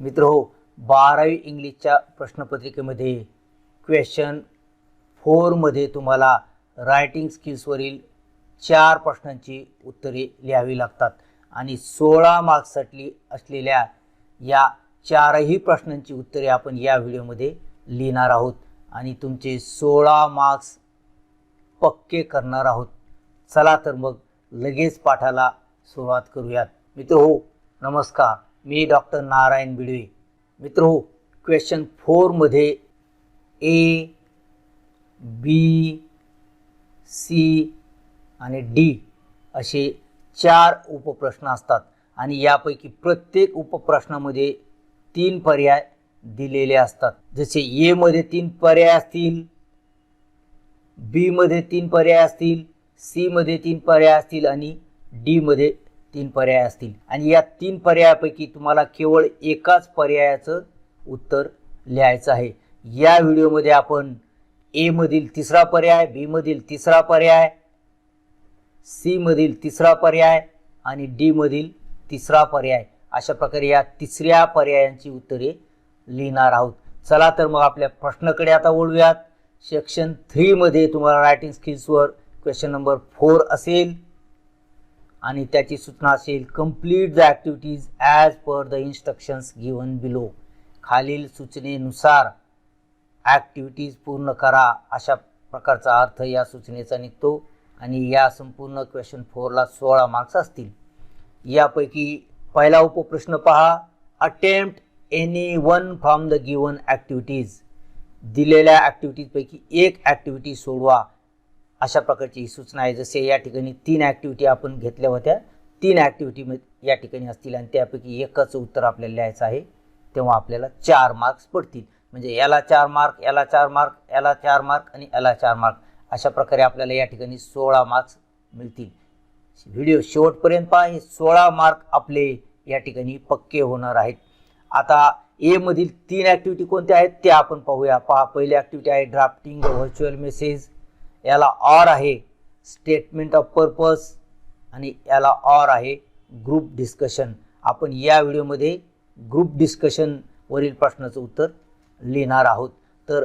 मित्र हो बारावी इंग्लिशच्या प्रश्नपत्रिकेमध्ये क्वेश्चन फोरमध्ये तुम्हाला रायटिंग स्किल्सवरील चार प्रश्नांची उत्तरे लिहावी लागतात. आणि सोळा मार्क्ससाठी असलेल्या या चारही प्रश्नांची उत्तरे आपण या व्हिडिओमध्ये लिहिणार आहोत. आणि तुमचे सोळा मार्क्स पक्के करणार आहोत. चला तर मग लगेच पाठाला सुरुवात करूयात. मित्र हो नमस्कार. मी डॉक्टर नारायण बिडवे. मित्र हो क्वेश्चन फोरमध्ये ए बी सी आणि डी असे चार उपप्रश्न असतात आणि यापैकी प्रत्येक उपप्रश्नामध्ये तीन पर्याय दिलेले असतात. जसे एमध्ये तीन पर्याय असतील बीमध्ये तीन पर्याय असतील सीमध्ये तीन पर्याय असतील आणि डीमध्ये तीन पर्याय असतील. आणि या तीन पर्यायापैकी तुम्हाला केवळ एकाच पर्यायाचं उत्तर लिहायचं आहे. या व्हिडिओमध्ये आपण एमधील तिसरा पर्याय बीमधील तिसरा पर्याय सीमधील तिसरा पर्याय आणि डीमधील तिसरा पर्याय अशा प्रकारे या तिसऱ्या पर्यायांची उत्तरे लिहिणार आहोत. चला तर मग आपल्या प्रश्नाकडे आता वळूयात. सेक्शन थ्रीमध्ये तुम्हाला रायटिंग स्किल्सवर क्वेश्चन नंबर फोर असेल. आणि त्याची सूचना असेल complete the activities as per the instructions given below खालील सूचनेनुसार ॲक्टिव्हिटीज पूर्ण करा अशा प्रकारचा अर्थ या सूचनेचा निघतो. आणि या संपूर्ण क्वेश्चन फोरला सोळा मार्क्स असतील. यापैकी पहिला उपप्रश्न पहा. Attempt any one from the given activities दिलेल्या ॲक्टिव्हिटीजपैकी एक ॲक्टिव्हिटी सोडवा. अशा प्रकारची ही सूचना आहे. जसे या ठिकाणी तीन ॲक्टिव्हिटी आपण घेतल्या होत्या तीन ॲक्टिव्हिटी या ठिकाणी असतील आणि त्यापैकी एकच उत्तर आपल्याला लिहायचं आहे तेव्हा आपल्याला चार मार्क्स पडतील. म्हणजे याला चार मार्क याला चार मार्क याला चार मार्क आणि याला चार मार्क अशा प्रकारे आपल्याला या ठिकाणी सोळा मार्क्स मिळतील. व्हिडिओ शेवटपर्यंत पहा हे सोळा मार्क आपले या ठिकाणी पक्के होणार आहेत. आता एमधील तीन ॲक्टिव्हिटी कोणत्या आहेत त्या आपण पाहूया. पहा पहिली ॲक्टिव्हिटी आहे ड्राफ्टिंग व्हर्च्युअल मेसेज याला ऑर आहे स्टेटमेंट ऑफ पर्पज आणि याला ऑर आहे ग्रुप डिस्कशन. आपण या व्हिडिओमध्ये ग्रुप डिस्कशनवरील प्रश्नाचं उत्तर लिहिणार आहोत. तर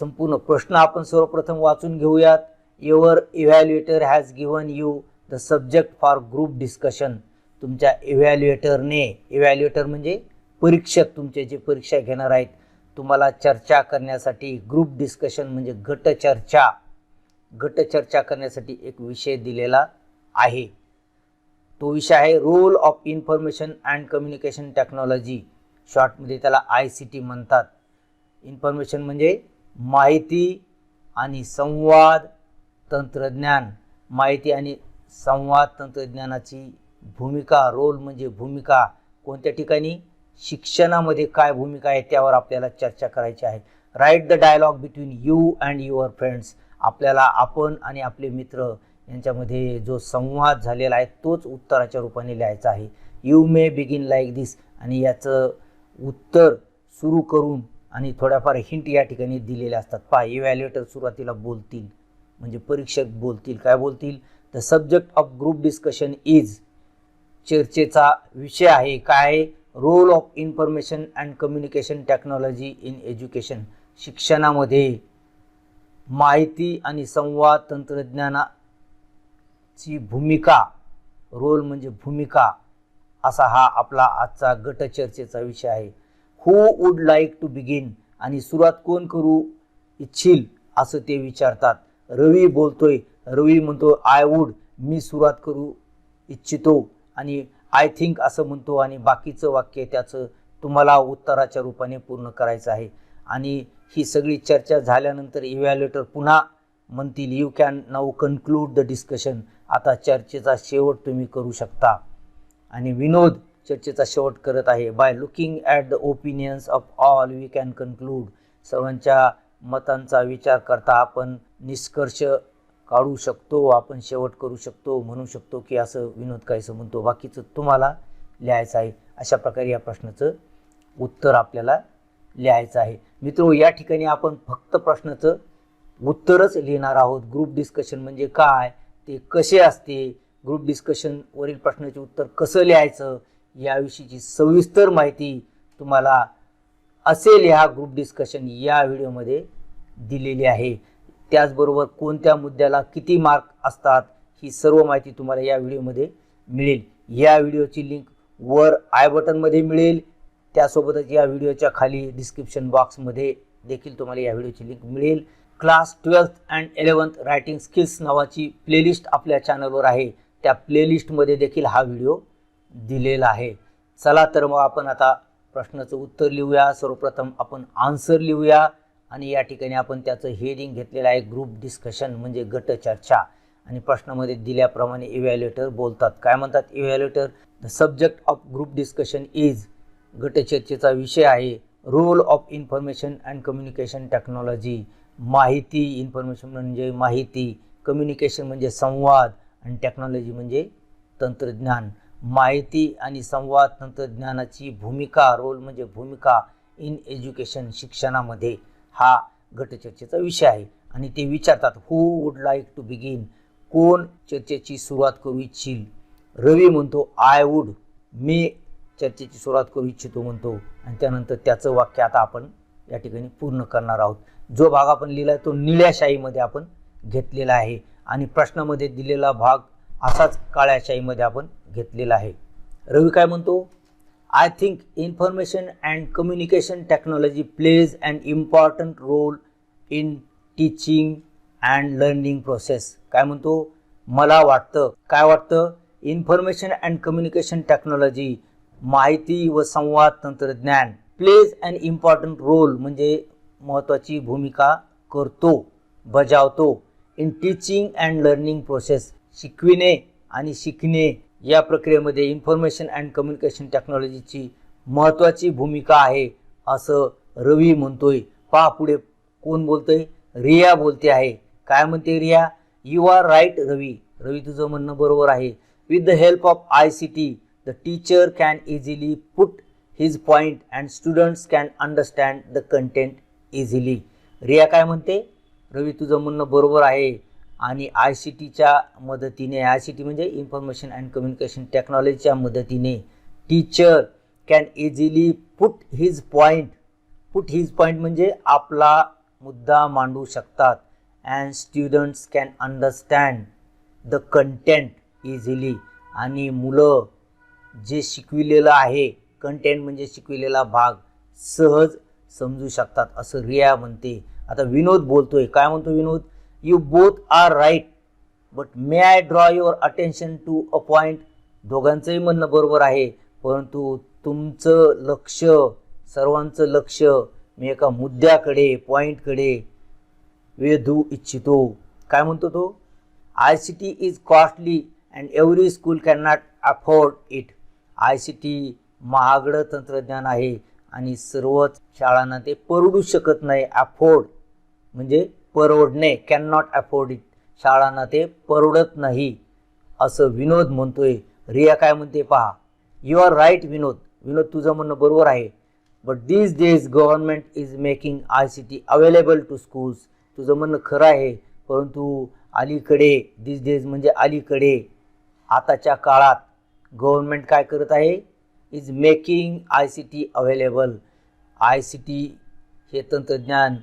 संपूर्ण प्रश्न आपण सर्वप्रथम वाचून घेऊयात. Your evaluator has given you the subject for group discussion तुमच्या इव्हॅल्युएटरने इव्हॅल्युएटर म्हणजे परीक्षक तुमचे जे परीक्षा घेणार आहेत तुम्हाला चर्चा करण्यासाठी ग्रुप डिस्कशन म्हणजे गटचर्चा गटचर्चा करण्यासाठी एक विषय दिलेला आहे. तो विषय आहे role of information and communication technology शॉर्टमध्ये त्याला आय सी टी म्हणतात. इन्फॉर्मेशन म्हणजे माहिती आणि संवाद तंत्रज्ञान. माहिती आणि संवाद तंत्रज्ञानाची भूमिका रोल म्हणजे भूमिका. कोणत्या ठिकाणी? शिक्षणामध्ये काय भूमिका आहे त्यावर आपल्याला चर्चा करायची आहे. Write the dialogue between you and your friends आपल्याला आपण आणि आपले मित्र यांच्यामध्ये जो संवाद झालेला आहे तोच उत्तराच्या रूपाने लिहायचा आहे. You may begin like this आणि याचं उत्तर सुरू करून आणि थोड्याफार हिंट या ठिकाणी दिलेल्या असतात. पहा इव्हॅल्युएटर सुरुवातीला बोलतील म्हणजे परीक्षक बोलतील. काय बोलतील? The subject of group discussion is चर्चेचा विषय आहे. काय role of information and communication technology in education शिक्षणामध्ये माहिती आणि संवाद तंत्रज्ञानाची भूमिका रोल म्हणजे भूमिका असा हा आपला आजचा गटचर्चेचा विषय आहे. Who would like to begin आणि सुरुवात कोण करू इच्छिल असं ते विचारतात. रवी बोलतोय रवी म्हणतो आय वूड मी सुरुवात करू इच्छितो आणि आय थिंक असं म्हणतो आणि बाकीचं वाक्य त्याचं तुम्हाला उत्तराच्या रूपाने पूर्ण करायचं आहे. आणि ही सगळी चर्चा झाल्यानंतर इव्हॅल्युएटर पुन्हा म्हणतील you can now conclude the discussion आता चर्चेचा शेवट तुम्ही करू शकता. आणि विनोद चर्चेचा शेवट करत आहे. By looking at the opinions of all we can conclude सर्वांच्या मतांचा विचार करता आपण निष्कर्ष काढू शकतो आपण शेवट करू शकतो म्हणू शकतो की असं विनोद काहीसं म्हणतो. बाकीचं तुम्हाला लिहायचं आहे. अशा प्रकारे या प्रश्नाचं उत्तर आपल्याला लिहायचं आहे. मित्र या ठिकाणी आपण फक्त प्रश्नाचं उत्तरच लिहिणार आहोत. ग्रुप डिस्कशन म्हणजे काय? ते कसे असते? ग्रुप डिस्कशनवरील प्रश्नाचे उत्तर कसं लिहायचं? याविषयीची सविस्तर माहिती तुम्हाला असेल ह्या ग्रुप डिस्कशन या व्हिडिओमध्ये दिलेली आहे. त्याचबरोबर कोणत्या मुद्द्याला किती मार्क असतात ही सर्व माहिती तुम्हाला या व्हिडिओमध्ये मिळेल. या व्हिडिओची लिंक वर आय बटनमध्ये मिळेल. त्यासोबतच या व्हिडिओच्या खाली डिस्क्रिप्शन बॉक्समध्ये देखील तुम्हाला या व्हिडिओची लिंक मिळेल. Class twelfth and eleventh writing skills नावाची प्लेलिस्ट आपल्या चॅनलवर आहे. त्या प्लेलिस्टमध्ये देखील हा व्हिडिओ दिलेला आहे. चला तर मग आपण आता प्रश्नाचं उत्तर लिहूया. सर्वप्रथम आपण आन्सर लिहूया. आणि या ठिकाणी आपण त्याचं हेडिंग घेतलेलं आहे. ग्रुप डिस्कशन म्हणजे गट चर्चा. आणि प्रश्नामध्ये दिल्याप्रमाणे इव्हॅल्युएटर बोलतात. काय म्हणतात evaluator the subject of group discussion is गटचर्चेचा विषय आहे. Role of information and communication technology माहिती इन्फॉर्मेशन म्हणजे माहिती कम्युनिकेशन म्हणजे संवाद आणि टेक्नॉलॉजी म्हणजे तंत्रज्ञान. माहिती आणि संवाद तंत्रज्ञानाची भूमिका रोल म्हणजे भूमिका इन एज्युकेशन शिक्षणामध्ये. हा गटचर्चेचा विषय आहे. आणि ते विचारतात who would like to begin कोण चर्चेची सुरुवात करू इच्छिल? रवी म्हणतो आय वूड मी चर्चेची सुरुवात करू इच्छितो म्हणतो. आणि त्यानंतर त्याचं वाक्य आता आपण या ठिकाणी पूर्ण करणार आहोत. जो भाग आपण लिहिला आहे तो निळ्या शाईमध्ये आपण घेतलेला आहे. आणि प्रश्नामध्ये दिलेला भाग असाच काळ्या शाईमध्ये आपण घेतलेला आहे. रवी काय म्हणतो? I think information and communication technology plays and important role in teaching and learning process काय म्हणतो? मला वाटतं. काय वाटतं? इन्फॉर्मेशन अँड कम्युनिकेशन टेक्नॉलॉजी माहिती व संवाद तंत्रज्ञान प्लेज अन इम्पॉर्टंट रोल म्हणजे महत्त्वाची भूमिका करतो बजावतो. In teaching and learning process शिकविणे आणि शिकणे या प्रक्रियेमध्ये इन्फॉर्मेशन अँड कम्युनिकेशन टेक्नॉलॉजीची महत्त्वाची भूमिका आहे असं रवी म्हणतोय. पहा पुढे कोण बोलतोय? रिया बोलते आहे. काय म्हणते Riya? You are right Ravi. Ravi तुझं म्हणणं बरोबर आहे. With the help of I C T the teacher can easily put his point and students can understand the content easily Riya काय म्हणते? रवी तुझं म्हणणं बरोबर आहे. आणि आय सी टीच्या मदतीने आय सी टी म्हणजे इन्फॉर्मेशन अँड कम्युनिकेशन टेक्नॉलॉजीच्या मदतीने teacher can easily put his point put his point म्हणजे आपला मुद्दा मांडू शकतात. And students can understand the content easily आणि मुलं जे शिकविलेलं आहे कंटेंट म्हणजे शिकविलेला भाग सहज समजू शकतात असं रिया म्हणते. आता विनोद बोलतोय. काय म्हणतो Vinod? You both are right but may I draw your attention to a point दोघांचंही म्हणणं बरोबर आहे परंतु तुमचं लक्ष सर्वांचं लक्ष मी एका मुद्द्याकडे पॉईंटकडे वेधू इच्छितो. काय म्हणतो तो? I C T is costly and every school can not afford it I C T महागडं तंत्रज्ञान आहे आणि सर्वच शाळांना ते परवडू शकत नाही अफोर्ड. म्हणजे परवडणे कॅन नॉट अफोर्ड इट शाळांना ते परवडत नाही. असं विनोद म्हणतोय. रिया काय म्हणते पहा. You are right Vinod. Vinod तुझं म्हणणं बरोबर आहे. But these days government is making I C T available to schools तुझं म्हणणं खरं आहे. परंतु अलीकडे दीज डेज म्हणजे अलीकडे आताच्या काळात गव्हर्नमेंट काय करत आहे? Is making I C T available I C T हे तंत्रज्ञान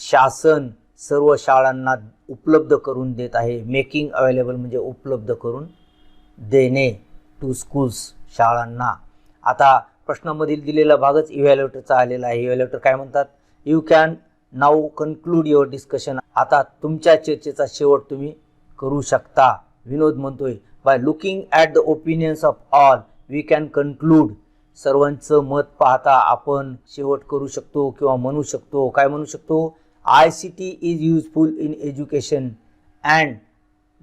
शासन सर्व शाळांना उपलब्ध करून देत आहे. मेकिंग अवेलेबल म्हणजे उपलब्ध करून देणे टू स्कूल्स शाळांना. आता प्रश्नामधील दिलेला भागच इव्हॅल्युएटरचा आलेला आहे. इव्हॅल्युएटर काय म्हणतात? You can now conclude your discussion आता तुमच्या चर्चेचा शेवट तुम्ही करू शकता. विनोद म्हणतोय by looking at the opinions of all we can conclude सर्वांचं मत पाहता आपण शेवट करू शकतो किंवा म्हणू शकतो. काय म्हणू शकतो? I C T is useful in education and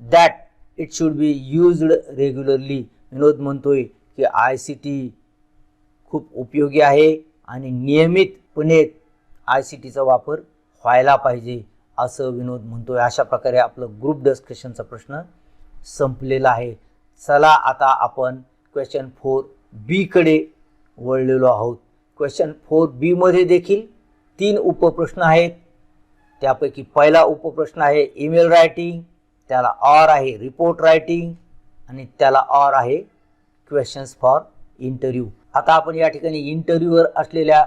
that it should be used regularly Vinod म्हणतोय की आय सी टी खूप उपयोगी आहे आणि नियमितपणे आय सी टीचा वापर व्हायला पाहिजे असं विनोद म्हणतोय. अशा प्रकारे आपलं ग्रुप डिस्कशनचा प्रश्न संपलेला आहे. चला आता आपण क्वेश्चन फोर बीकडे वळलेलो आहोत. क्वेश्चन फोर बीमध्ये देखील तीन उपप्रश्न आहेत. त्यापैकी पहिला उपप्रश्न आहे ईमेल रायटिंग त्याला ऑर आहे रिपोर्ट रायटिंग आणि त्याला ऑर आहे क्वेश्चन्स फॉर इंटरव्ह्यू आता आपण या ठिकाणी इंटरव्ह्यूवर असलेल्या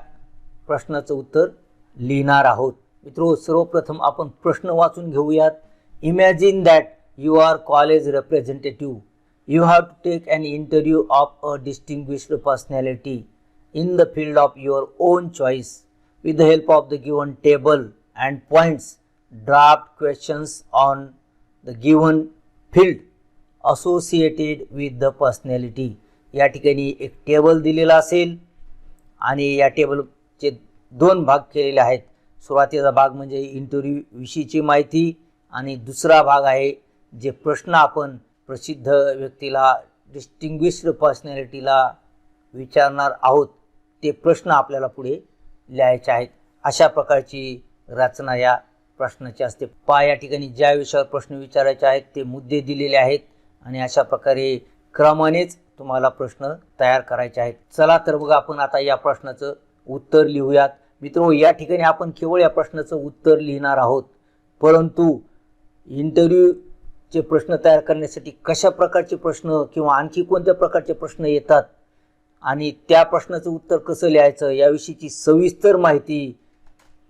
प्रश्नाचं उत्तर लिहिणार आहोत. मित्रो सर्वप्रथम आपण प्रश्न वाचून घेऊयात. Imagine that you are college representative you have to take an interview of a distinguished personality in the field of your own choice with the help of the given table and points draft questions on the given field associated with the personality या ठिकाणी एक table दिलेला असेल आणि या टेबलचे दोन भाग केलेले आहेत सुरुवातीचा भाग म्हणजे इंटरव्ह्यू विषयीची माहिती आणि दुसरा भाग आहे जे प्रश्न आपण प्रसिद्ध व्यक्तीला डिस्टिंग्विश्ड पर्सनॅलिटीला विचारणार आहोत ते प्रश्न आपल्याला पुढे लिहायचे आहेत. अशा प्रकारची रचना या प्रश्नाची असते. पा या ठिकाणी ज्या विषयावर प्रश्न विचारायचे आहेत ते मुद्दे दिलेले आहेत आणि अशा प्रकारे क्रमानेच तुम्हाला प्रश्न तयार करायचे आहेत. चला तर बघा आपण आता या प्रश्नाचं उत्तर लिहूयात. मित्र या ठिकाणी आपण केवळ या प्रश्नाचं उत्तर लिहिणार आहोत. परंतु इंटरव्ह्यू चे प्रश्न तयार करण्यासाठी कशा प्रकारचे प्रश्न किंवा आणखी कोणत्या प्रकारचे प्रश्न येतात आणि त्या प्रश्नाचं उत्तर कसं लिहायचं याविषयीची सविस्तर माहिती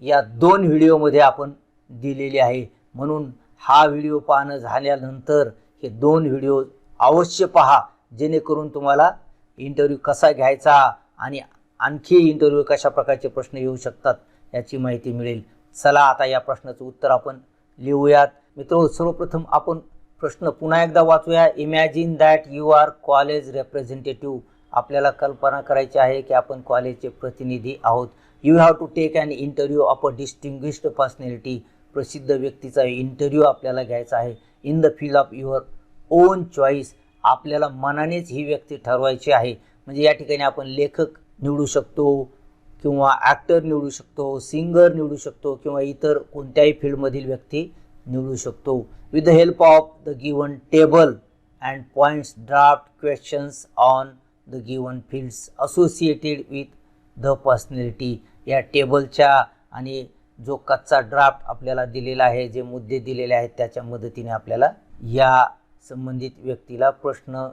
या दोन व्हिडिओमध्ये आपण दिलेली आहे. म्हणून हा व्हिडिओ पाहणं झाल्यानंतर हे दोन व्हिडिओ अवश्य पहा जेणेकरून तुम्हाला इंटरव्ह्यू कसा घ्यायचा आणि आणखी इंटरव्ह्यू कशा प्रकारचे प्रश्न येऊ शकतात याची माहिती मिळेल. चला आता या प्रश्नाचं उत्तर आपण लिहूयात. मित्र सर्वप्रथम आपण प्रश्न पुन्हा एकदा वाचूया. Imagine that you are college representative आपल्याला कल्पना करायची आहे की आपण कॉलेजचे प्रतिनिधी आहोत. You have to take an interview of a distinguished personality प्रसिद्ध व्यक्तीचा इंटरव्ह्यू आपल्याला घ्यायचा आहे. In the field of your own choice आपल्याला मनानेच ही व्यक्ती ठरवायची आहे. म्हणजे या ठिकाणी आपण लेखक निवडू शकतो किंवा ॲक्टर निवडू शकतो सिंगर निवडू शकतो किंवा इतर कोणत्याही फील्डमधील व्यक्ती निवडू शकतो. With the help of the given table and points draft questions on the given fields associated with the personality या टेबलच्या आणि जो कच्चा ड्राफ्ट आपल्याला दिलेला आहे जे मुद्दे दिलेले आहेत त्याच्या मदतीने आपल्याला या संबंधित व्यक्तीला प्रश्न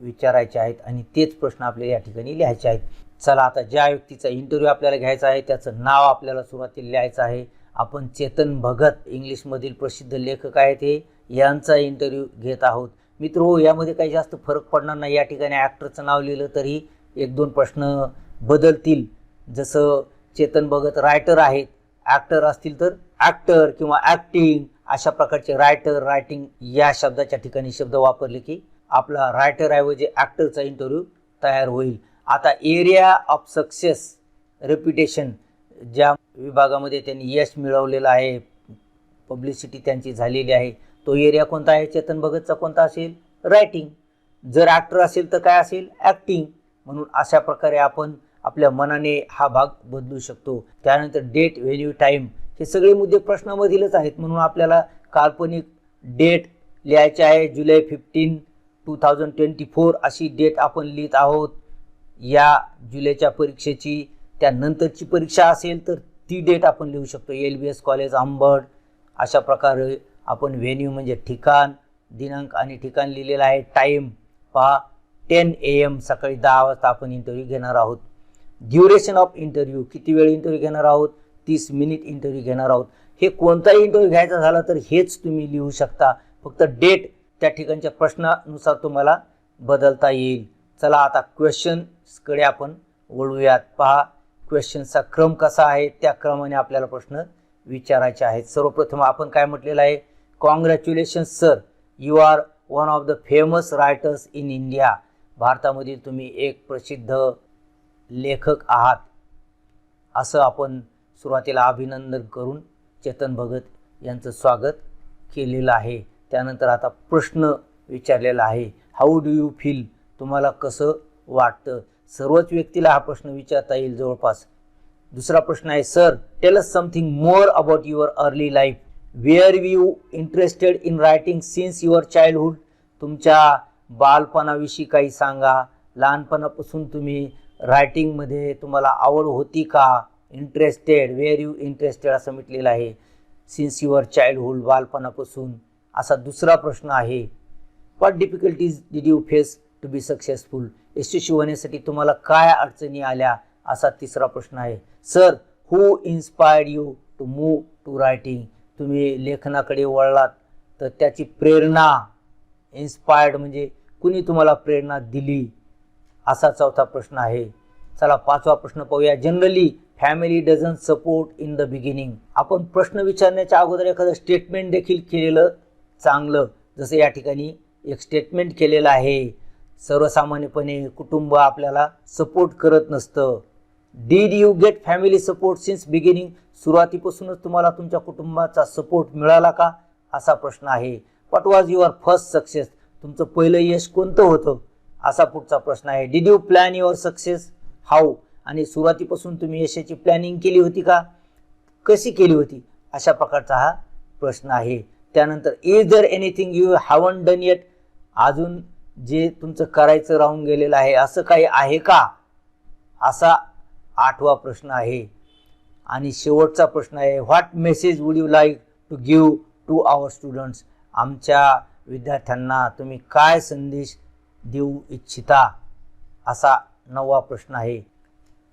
विचारायचे आहेत आणि तेच प्रश्न आपल्याला या ठिकाणी लिहायचे आहेत. चला आता ज्या व्यक्तीचा इंटरव्ह्यू आपल्याला घ्यायचा आहे त्याचं नाव आपल्याला सुरुवातीला लिहायचं आहे. आपण चेतन भगत इंग्लिशमधील प्रसिद्ध लेखक आहेत हे. यांचा इंटरव्ह्यू घेत आहोत. मित्र हो यामध्ये काही जास्त फरक पडणार नाही. या ठिकाणी ॲक्टरचं नाव लिहिलं तरी एक दोन प्रश्न बदलतील. जसं चेतन भगत रायटर आहेत. ॲक्टर असतील तर ॲक्टर किंवा ॲक्टिंग अशा प्रकारचे रायटर रायटिंग या शब्दाच्या ठिकाणी शब्द वापरले की आपला रायटर ऐवजी ॲक्टरचा इंटरव्ह्यू तयार होईल. आता एरिया ऑफ सक्सेस रेप्युटेशन ज्या विभागामध्ये त्यांनी यश मिळवलेलं आहे पब्लिसिटी त्यांची झालेली आहे तो एरिया कोणता आहे? चेतन भगतचा कोणता असेल? रायटिंग जर ॲक्टर असेल तर काय असेल? ॲक्टिंग म्हणून अशा प्रकारे आपण आपल्या मनाने हा भाग बदलू शकतो. त्यानंतर डेट व्हॅल्यू टाईम हे सगळे मुद्दे प्रश्नामधीलच आहेत. म्हणून आपल्याला काल्पनिक डेट लिहायचे आहे. July fifteen two thousand twenty four अशी डेट आपण लिहित आहोत. या जुलैच्या परीक्षेची त्यानंतरची परीक्षा असेल तर ती डेट आपण लिहू शकतो. L B S college Ambad अशा प्रकारे आपण व्हेन्यू म्हणजे ठिकाण दिनांक आणि ठिकाण लिहिलेलं आहे. टाईम पहा टेन ए एम सकाळी दहा वाजता आपण इंटरव्ह्यू घेणार आहोत. ड्युरेशन ऑफ इंटरव्ह्यू किती वेळ इंटरव्ह्यू घेणार आहोत? तीस मिनिट इंटरव्ह्यू घेणार आहोत. हे कोणताही इंटरव्ह्यू घ्यायचा झाला तर हेच तुम्ही लिहू शकता. फक्त डेट त्या ठिकाणच्या प्रश्नानुसार तुम्हाला बदलता येईल. चला आता क्वेश्चन्सकडे आपण वळूयात. पहा क्वेश्चनचा क्रम कसा आहे त्या क्रमाने आपल्याला प्रश्न विचारायचे आहेत. सर्वप्रथम आपण काय म्हटलेलं आहे? Congratulation sir you are one of the famous writers in India भारतामधील तुम्ही एक प्रसिद्ध लेखक आहात. असं आपण सुरुवातीला अभिनंदन करून चेतन भगत यांचं स्वागत केलेलं आहे. त्यानंतर आता प्रश्न विचारलेला आहे. हाऊ डू यू फील तुम्हाला कसं वाटतं? सर्वच व्यक्तीला हा प्रश्न विचारता येईल जवळपास. दुसरा प्रश्न आहे sir tell us something more about your early life were you interested in writing since your childhood तुमच्या बालपणाविषयी काही सांगा. लहानपणापासून तुम्ही रायटिंगमध्ये तुम्हाला आवड होती का? इंटरेस्टेड वेअर यू इंटरेस्टेड असं म्हटलेलं आहे. सिन्स युअर चाइल्डहुड बालपणापासून. असा दुसरा प्रश्न आहे. What difficulties did you face to be successful यशस्वी होण्यासाठी तुम्हाला काय अडचणी आल्या असा तिसरा प्रश्न आहे. Sir who inspired you to move to writing तुम्ही लेखनाकडे वळलात तर त्याची प्रेरणा इन्स्पायर्ड म्हणजे कुणी तुम्हाला प्रेरणा दिली? असा चौथा प्रश्न आहे. चला पाचवा प्रश्न पाहूया. Generally family doesn't support in the beginning आपण प्रश्न विचारण्याच्या अगोदर एखादं स्टेटमेंट देखील केलेलं चांगलं. जसं या ठिकाणी एक स्टेटमेंट केलेलं आहे. सर्वसामान्यपणे कुटुंब आपल्याला सपोर्ट करत नसतं. Did you get family support since beginning सुरुवातीपासूनच तुम्हाला तुमच्या कुटुंबाचा सपोर्ट मिळाला का? असा प्रश्न आहे. What was your first success तुमचं पहिलं यश कोणतं होतं? असा पुढचा प्रश्न आहे. Did you plan your success how आणि सुरुवातीपासून तुम्ही यशाची प्लॅनिंग केली होती का? कशी केली होती? अशा प्रकारचा हा प्रश्न आहे. त्यानंतर is there anything you haven't done yet अजून जे तुमचं करायचं राहून गेलेलं आहे असं काही आहे का? असा आठवा प्रश्न आहे. आणि शेवटचा प्रश्न आहे what message would you like to give to our students आमच्या विद्यार्थ्यांना तुम्ही काय संदेश देऊ इच्छिता? असा नववा प्रश्न आहे.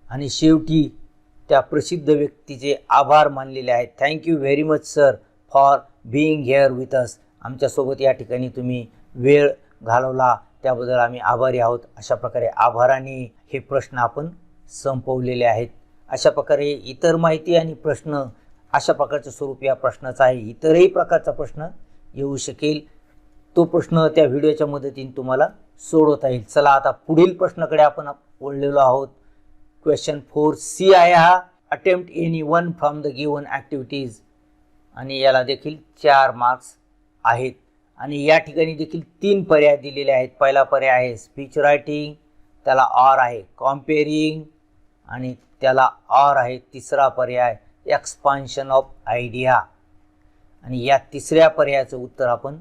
आणि शेवटी त्या प्रसिद्ध व्यक्तीचे आभार मानलेले आहेत. Thank you very much sir for being here with us आमच्यासोबत या ठिकाणी तुम्ही वेळ घालवला. त्याबद्दल आम्ही आभारी आहोत. अशा प्रकारे आभाराने हे प्रश्न आपण संपवलेले आहेत. अशा प्रकारे इतर माहिती आणि प्रश्न अशा प्रकारचं स्वरूप या प्रश्नाचं आहे इतरही प्रकारचा प्रश्न येऊ शकेल. तो प्रश्न त्या व्हिडिओच्या मदतीने तुम्हाला सोडवता येईल. चला आता पुढील प्रश्नाकडे आपण वळलेलो आहोत. क्वेश्चन फोर सी आहे हा attempt any one from the given activities आणि याला देखील चार मार्क्स आहेत. आणि या ठिकाणी देखील तीन पर्याय दिलेले आहेत. पहिला पर्याय आहे स्पीच रायटिंग त्याला ऑर आहे कॉम्पेरिंग आणि त्याला ऑर आहे तिसरा पर्याय एक्सपान्शन ऑफ आयडिया आणि या तिसऱ्या पर्यायाचं उत्तर आपण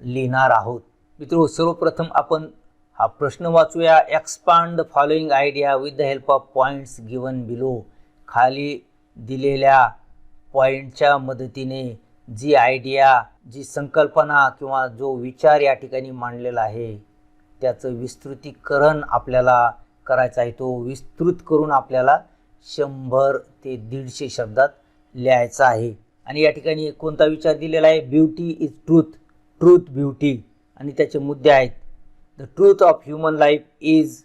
लिहिणार आहोत. मित्र सर्वप्रथम आपण हा प्रश्न वाचूया. Expand the following idea with the help of points given below खाली दिलेल्या पॉईंटच्या मदतीने जी आयडिया जी संकल्पना किंवा जो विचार या ठिकाणी मांडलेला आहे त्याचं विस्तृतीकरण आपल्याला करायचं आहे. तो विस्तृत करून आपल्याला शंभर ते दीडशे शब्दात लिहायचा आहे. आणि या ठिकाणी कोणता विचार दिलेला आहे? Beauty is truth truth beauty आणि त्याचे मुद्दे आहेत. The truth of human life is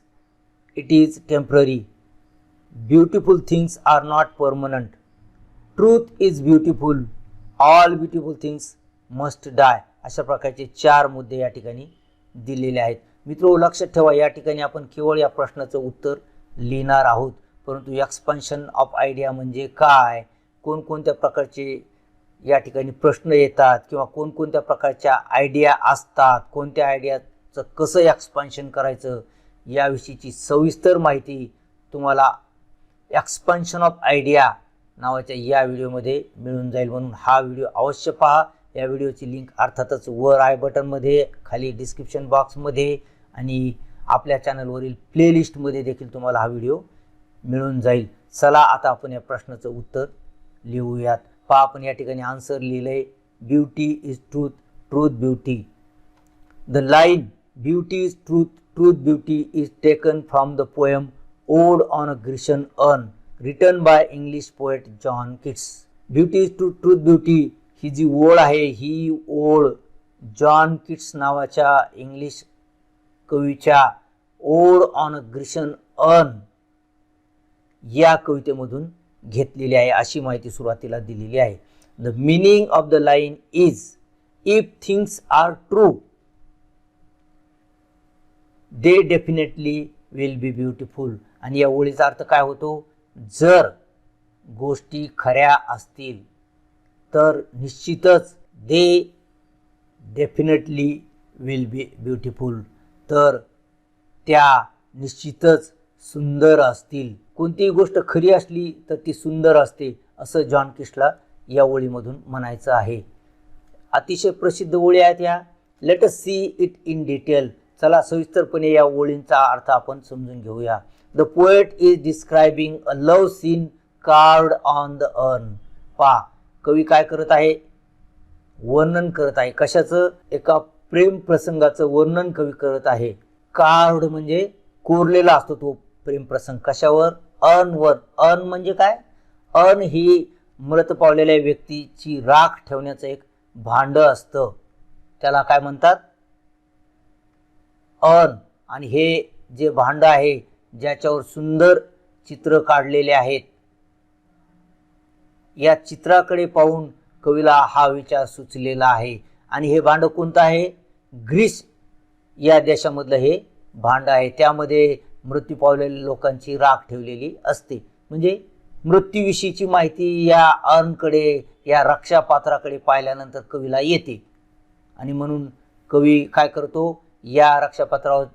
it is temporary beautiful things are not permanent truth is beautiful all beautiful things must die अशा प्रकारचे चार मुद्दे या ठिकाणी दिलेले आहेत. मित्र लक्षात ठेवा या ठिकाणी आपण केवळ या प्रश्नाचं उत्तर लिहिणार आहोत. परंतु एक्सपान्शन ऑफ आयडिया म्हणजे काय? कोणकोणत्या प्रकारचे या ठिकाणी प्रश्न येतात किंवा कोणकोणत्या प्रकारच्या आयडिया असतात? कोणत्या आयडियाचं कसं एक्सपान्शन करायचं? याविषयीची सविस्तर माहिती तुम्हाला एक्सपान्शन ऑफ आयडिया नावाच्या या व्हिडिओमध्ये मिळून जाईल म्हणून हा व्हिडिओ अवश्य पहा. या व्हिडिओची लिंक अर्थातच वर आय बटनमध्ये खाली डिस्क्रिप्शन बॉक्समध्ये आणि आपल्या चॅनलवरील प्लेलिस्टमध्ये देखील तुम्हाला हा व्हिडिओ मिळून जाईल. चला आता आपण या प्रश्नाचं उत्तर लिहूयात. पहा आपण या ठिकाणी आन्सर लिहिलं आहे beauty is truth truth beauty the line beauty is truth truth beauty is taken from the poem ode on a Grecian urn written by English poet John Keats beauty is truth truth beauty ही जी ओळ आहे ही ओळ John Keats नावाच्या English कवीच्या ode on a Grecian urn या कवितेमधून घेतलेली आहे अशी माहिती सुरुवातीला दिलेली आहे. The meaning of the line is if things are true they definitely will be beautiful आणि या ओळीचा अर्थ काय होतो? जर गोष्टी खऱ्या असतील तर निश्चितच they definitely will be beautiful तर त्या निश्चितच सुंदर असतील. कोणतीही गोष्ट खरी असली तर ती सुंदर असते असं जॉन किशला या ओळीमधून म्हणायचं आहे. अतिशय प्रसिद्ध ओळी आहेत या. Let us see it in detail चला सविस्तरपणे या ओळींचा अर्थ आपण समजून घेऊया. The poet is describing a love scene carved on the urn पा कवी काय करत आहे? वर्णन करत आहे. कशाचं? एका प्रेम प्रसंगाचं वर्णन कवी करत आहे. कार्ड म्हणजे कोरलेला असतो तो प्रेम प्रसंग. कशावर? अर्नवर अन म्हणजे काय? अन ही मृत पावलेल्या व्यक्तीची राख ठेवण्याचं एक भांड असतं. त्याला काय म्हणतात? अन आणि हे जे भांड आहे ज्याच्यावर सुंदर चित्र काढलेले आहेत. या चित्राकडे पाहून कवीला हा विचार सुचलेला आहे. आणि हे भांड कोणतं आहे? ग्रीस या देशामधलं हे भांड आहे. त्यामध्ये मृत्यू पावलेल्या लोकांची राख ठेवलेली असते. म्हणजे मृत्यूविषयीची माहिती या अर्नकडे या रक्षापात्राकडे पाहिल्यानंतर कवीला येते. आणि म्हणून कवी काय करतो? या रक्षापात्रावर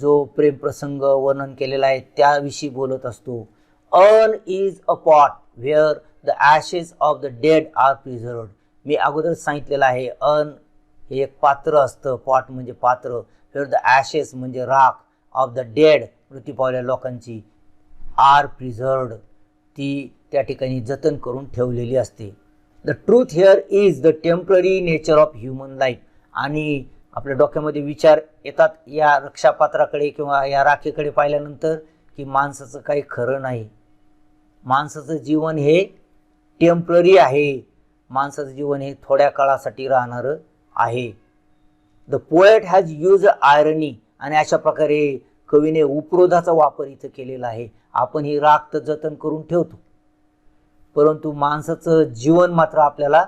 जो प्रेमप्रसंग वर्णन केलेला आहे त्याविषयी बोलत असतो. Urn is a pot where the ashes of the dead are preserved. मी अगोदर सांगितलेलं आहे अर्न हे एक पात्र असतं. पॉट म्हणजे पात्र. व्हेअर द ॲशेस म्हणजे राख ऑफ द डेड मृत्यू पावलेल्या लोकांची आर प्रिझर्वड. ती त्या ठिकाणी जतन करून ठेवलेली असते. The truth here is the temporary nature of human life. आणि आपल्या डोक्यामध्ये विचार येतात या रक्षापात्राकडे किंवा या राखेकडे पाहिल्यानंतर की माणसाचं काही खरं नाही. माणसाचं जीवन हे टेंपररी आहे. माणसाचं जीवन हे थोड्या काळासाठी राहणारं आहे. The poet has use irony आणि अशा प्रकारे कवीने उपरोधाचा वापर इथं केलेला आहे. आपण ही राख तर जतन करून ठेवतो. परंतु माणसाचं जीवन मात्र आपल्याला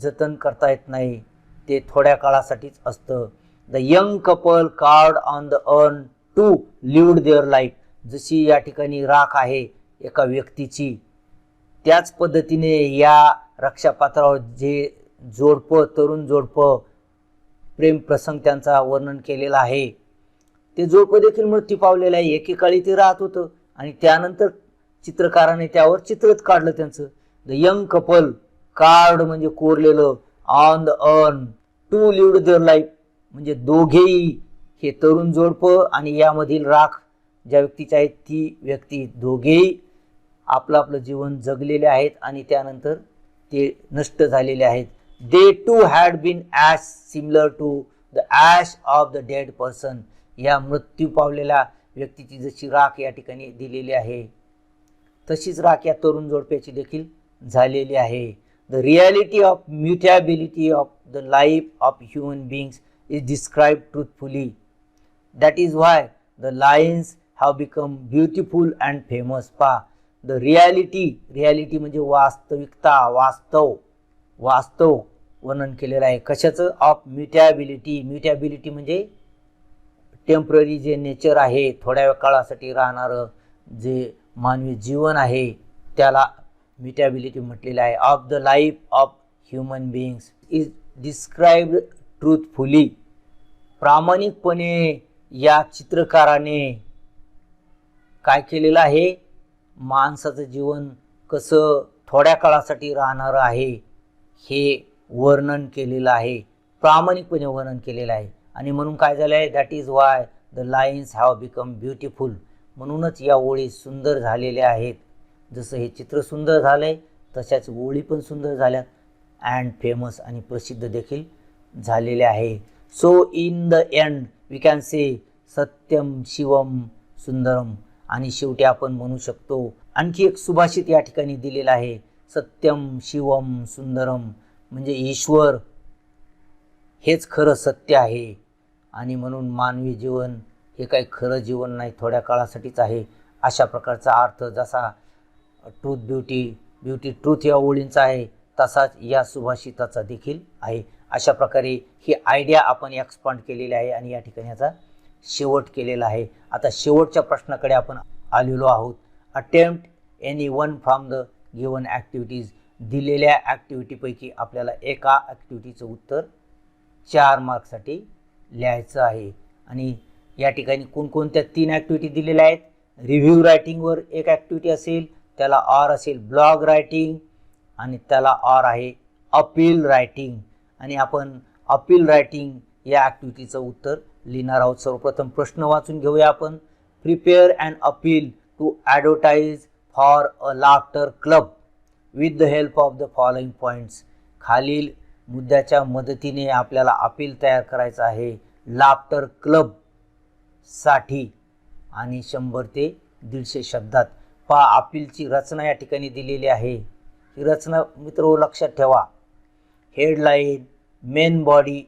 जतन करता येत नाही. ते थोड्या काळासाठीच असतं. The young couple carved on the urn to lived their life जशी या ठिकाणी राख आहे एका व्यक्तीची त्याच पद्धतीने या रक्षापात्रावर जे जोडपं तरुण जोडपं प्रेमप्रसंग त्यांचा वर्णन केलेला आहे. ते जोडपं देखील मृत्यू पावलेलं आहे. एकेकाळी ते राहत होतं आणि त्यानंतर चित्रकाराने त्यावर चित्रच काढलं त्यांचं. द यंग कपल कार्ड म्हणजे कोरलेलं on the urn to lived their life म्हणजे दोघेही हे तरुण जोडपं आणि यामधील राख ज्या व्यक्तीची आहेत ती व्यक्ती दोघेही आपलं आपलं जीवन जगलेले आहेत आणि त्यानंतर ते नष्ट झालेले आहेत. They too had been ash similar to the ash of the dead person या मृत्यू पावलेल्या व्यक्तीची जशी राख या ठिकाणी दिलेली आहे तशीच राख या तरुण जोडप्याची देखील झालेली आहे. The reality of mutability of the life of human beings is described truthfully that is why the lions have become beautiful and famous pa. The reality reality म्हणजे वास्तविकता वास्तव वास्तव वर्णन केलेलं आहे. कशाचं? ऑफ म्युटॅबिलिटी म्युटॅबिलिटी म्हणजे टेंपररी जे नेचर आहे थोड्या काळासाठी राहणारं जे मानवी जीवन आहे त्याला मिटॅबिलिटी म्हटलेलं आहे. Of the life of human beings is described truthfully प्रामाणिकपणे या चित्रकाराने काय केलेलं आहे? माणसाचं जीवन कसं थोड्या काळासाठी राहणारं आहे हे वर्णन केलेलं आहे. प्रामाणिकपणे वर्णन केलेलं आहे. आणि म्हणून काय झालं आहे? That is why the lines have become beautiful म्हणूनच या ओळी सुंदर झालेल्या आहेत. जसं हे चित्र सुंदर झालं आहे तशाच ओळी पण सुंदर झाल्यात अँड फेमस आणि प्रसिद्ध देखील झालेले आहे. So in the end we can say Satyam Shivam Sundaram. आणि शेवटी आपण म्हणू शकतो आणखी एक सुभाषित या ठिकाणी दिलेलं आहे सत्यम शिवम सुंदरम. म्हणजे ईश्वर हेच खरं सत्य आहे. आणि म्हणून मानवी जीवन हे काही खरं जीवन नाही थोड्या काळासाठीच आहे. अशा प्रकारचा अर्थ जसा ट्रूथ ब्युटी ब्युटी ट्रूथ या ओळींचा आहे तसाच या सुभाषिताचा देखील आहे. अशा प्रकारे ही आयडिया आपण एक्सपांड केलेली आहे आणि या ठिकाणी याचा शेवट केलेला आहे. आता शेवटच्या प्रश्नाकडे आपण आलेलो आहोत. Attempt any one from the given activities दिलेल्या ॲक्टिव्हिटीपैकी आपल्याला एका ॲक्टिव्हिटीचं उत्तर चार मार्कसाठी लिहायचं आहे. आणि या ठिकाणी कोणकोणत्या तीन ॲक्टिव्हिटी दिलेल्या आहेत? रिव्ह्यू रायटिंगवर एक ॲक्टिव्हिटी असेल त्याला ऑर असेल ब्लॉग रायटिंग आणि त्याला ऑर आहे अपील रायटिंग आणि आपण अपील रायटिंग या ॲक्टिव्हिटीचं उत्तर लिहिणार आहोत. सर्वप्रथम प्रश्न वाचून घेऊया आपण. Prepare and appeal to advertise for a laughter club with the help of the following points खालील मुद्द्याच्या मदतीने आपल्याला अपील तयार करायचं आहे. लाफ्टर क्लबसाठी आणि शंभर ते दीडशे शब्दात. पहा अपीलची रचना या ठिकाणी दिलेली आहे. ही रचना मित्र लक्षात ठेवा. Headline main body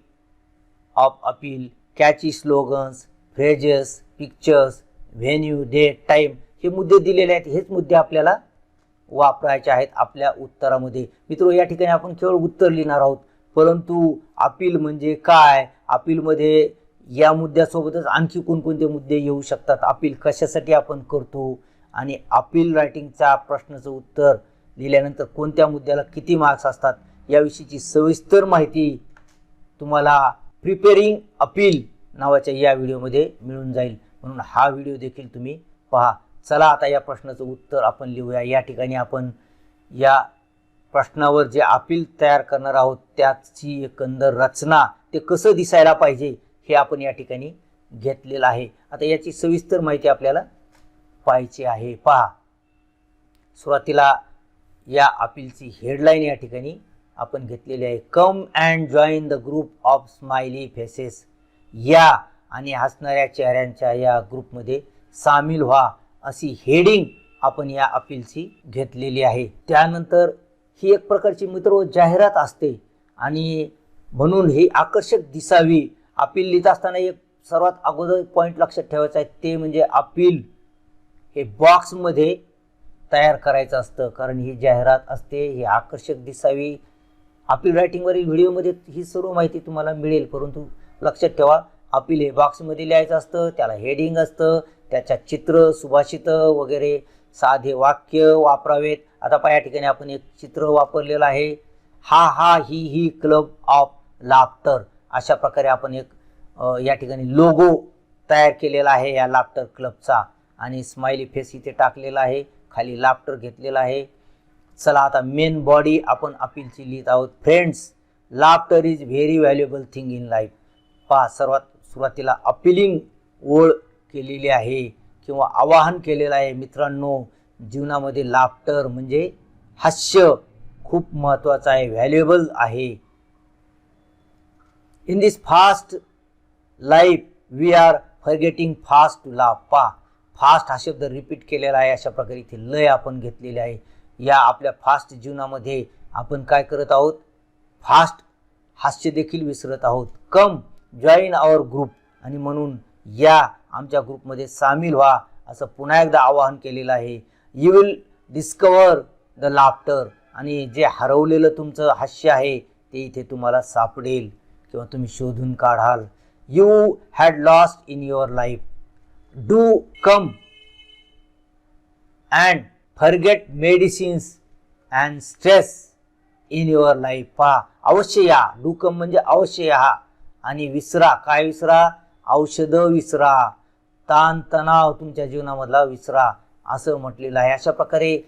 of appeal catchy slogans phrases pictures venue date time हे मुद्दे दिलेले आहेत. हेच मुद्दे आपल्याला वापरायचे आहेत आपल्या उत्तरामध्ये. मित्र या ठिकाणी आपण केवळ उत्तर लिहिणार आहोत. परंतु अपील म्हणजे काय? अपीलमध्ये या मुद्द्यासोबतच आणखी कोणकोणते मुद्दे येऊ शकतात? अपील कशासाठी आपण करतो? आणि अपील रायटिंगचा प्रश्नाचं उत्तर लिहिल्यानंतर कोणत्या मुद्द्याला किती मार्क्स असतात याविषयीची सविस्तर माहिती तुम्हाला प्रिपेरिंग अपील नावाच्या या व्हिडिओमध्ये मिळून जाईल. म्हणून हा व्हिडिओ देखील तुम्ही पहा. चला आता या प्रश्नाचं उत्तर आपण लिहूया. या ठिकाणी आपण या प्रश्नावर जे अपील तयार करणार आहोत त्याची एकंदर रचना ते कसं दिसायला पाहिजे हे आपण या ठिकाणी घेतलेलं आहे. आता याची सविस्तर माहिती आपल्याला पाहायची आहे. पहा. सुरुवातीला या अपीलची हेडलाईन या ठिकाणी आपण घेतलेली आहे. Come and join the group of smiley faces या आणि हसणाऱ्या चेहऱ्यांच्या या ग्रुपमध्ये सामील व्हा अशी हेडिंग आपण या अपीलची घेतलेली आहे. त्यानंतर ही एक प्रकारची मित्र जाहिरात असते आणि म्हणून ही आकर्षक दिसावी. अपील लिहित असताना एक सर्वात अगोदर पॉईंट लक्षात ठेवायचा आहे. ते म्हणजे अपील हे बॉक्समध्ये तयार करायचं असतं कारण ही जाहिरात असते ही आकर्षक दिसावी. अपील रायटिंगवरील व्हिडिओमध्ये ही सर्व माहिती तुम्हाला मिळेल परंतु लक्षात ठेवा अपील हे बॉक्समध्ये लिहायचं असतं त्याला हेडिंग असतं त्याच्या चित्र सुभाषितं वगैरे साधे वाक्य वापरावेत. आता पहा या ठिकाणी आपण एक चित्र वापरलेलं आहे. हा हा ही ही क्लब ऑफ लाफ्टर अशा प्रकारे आपण एक या ठिकाणी लोगो तयार केलेला आहे या लाफ्टर क्लबचा आणि स्माइली फेस इथे टाकलेला आहे. खाली लाफ्टर घेतलेला आहे. चला आता मेन बॉडी आपण अपीलची लिहित आहोत. Friends laughter is very valuable thing in life पहा सर्वात सुरुवातीला अपिलिंग ओळ केलेली आहे किंवा आवाहन केलेलं आहे मित्रांनो. जीवनामध्ये लाफ्टर म्हणजे हास्य खूप महत्त्वाचं आहे व्हॅल्युएबल आहे. In this fast life we are forgetting fast to laugh पा फास्ट हा शब्द रिपीट केलेला आहे अशा प्रकारे इथे लय आपण घेतलेली आहे. या आपल्या फास्ट जीवनामध्ये आपण काय करत आहोत? फास्ट हास्य देखील विसरत आहोत. कम जॉईन आवर ग्रुप आणि म्हणून या आमच्या ग्रुपमध्ये सामील व्हा असं पुन्हा एकदा आवाहन केलेलं आहे. You will discover the laughter आणि जे हरवलेलं तुमचं हास्य आहे ते इथे तुम्हाला सापडेल. किंवा तुम्ही शोधून काढाल. You had lost in your life do come and forget medicines and stress in your life. पहा अवश्य या. डू कम म्हणजे अवश्य या. आणि विसरा. काय विसरा? औषधं विसरा. ताण तणाव तुमच्या जीवनामधला विसरा. असं म्हटलेलं आहे. अशा प्रकारे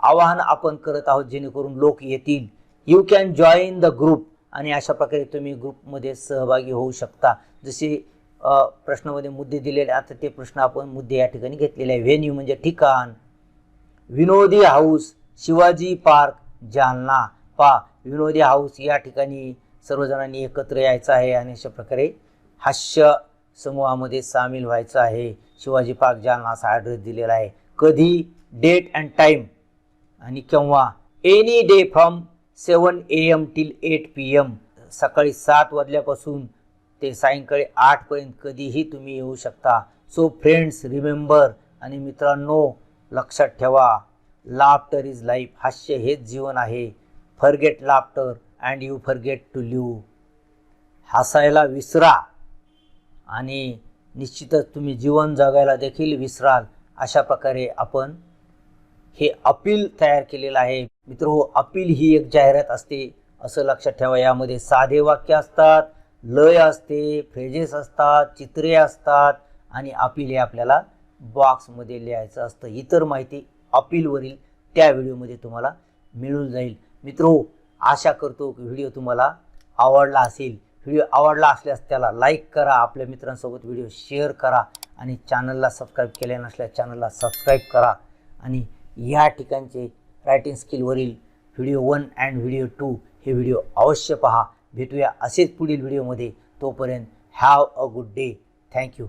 आवाहन आपण करत आहोत जेणेकरून लोक येतील. You can join the group आणि अशा प्रकारे तुम्ही ग्रुपमध्ये सहभागी होऊ शकता. जसे प्रश्नामध्ये मुद्दे दिलेले आता ते प्रश्न आपण मुद्दे या ठिकाणी घेतलेले आहे व्हेन्यू म्हणजे ठिकाण. विनोदी हाऊस शिवाजी पार्क जालना. पा विनोदी हाऊस या ठिकाणी सर्वजणांनी एकत्र यायचं आहे आणि अशा प्रकारे हास्य समूहामध्ये सामील व्हायचं आहे. शिवाजी पार्क जालना असा ॲड्रेस दिलेला आहे. कधी? डेट अँड टाईम आणि केव्हा? Any day from seven A M till eight P M सकाळी सात वाजल्यापासून ते सायंकाळी आठपर्यंत कधीही तुम्ही येऊ शकता. सो फ्रेंड्स रिमेंबर आणि मित्रांनो लक्षात ठेवा लाफ्टर इज लाईफ हास्य हेच जीवन आहे. Forget laughter and you forget to live हसायला विसरा आणि निश्चितच तुम्ही जीवन जगायला देखील विसराल. अशा प्रकारे आपण हे अपील तयार केलेलं आहे. मित्र हो अपील ही एक जाहिरात असते. असं लक्षात ठेवा. यामध्ये साधे वाक्य असतात. लय असते फ्रेजेस असतात चित्रे असतात आणि अपील हे आपल्याला बॉक्समध्ये लिहायचं असतं. इतर माहिती अपीलवरील त्या व्हिडिओमध्ये तुम्हाला मिळून जाईल. मित्रो आशा करतो की व्हिडिओ तुम्हाला आवडला असेल. व्हिडिओ आवडला असल्यास त्याला लाईक करा आपल्या मित्रांसोबत व्हिडिओ शेअर करा आणि चॅनलला सबस्क्राईब केले नसल्यास चॅनलला सबस्क्राईब करा. आणि या ठिकाणचे writing स्किलवरील video one and video two हे व्हिडिओ अवश्य पहा. भेटूया असेच पुढील व्हिडिओमध्ये. तोपर्यंत have a good day thank you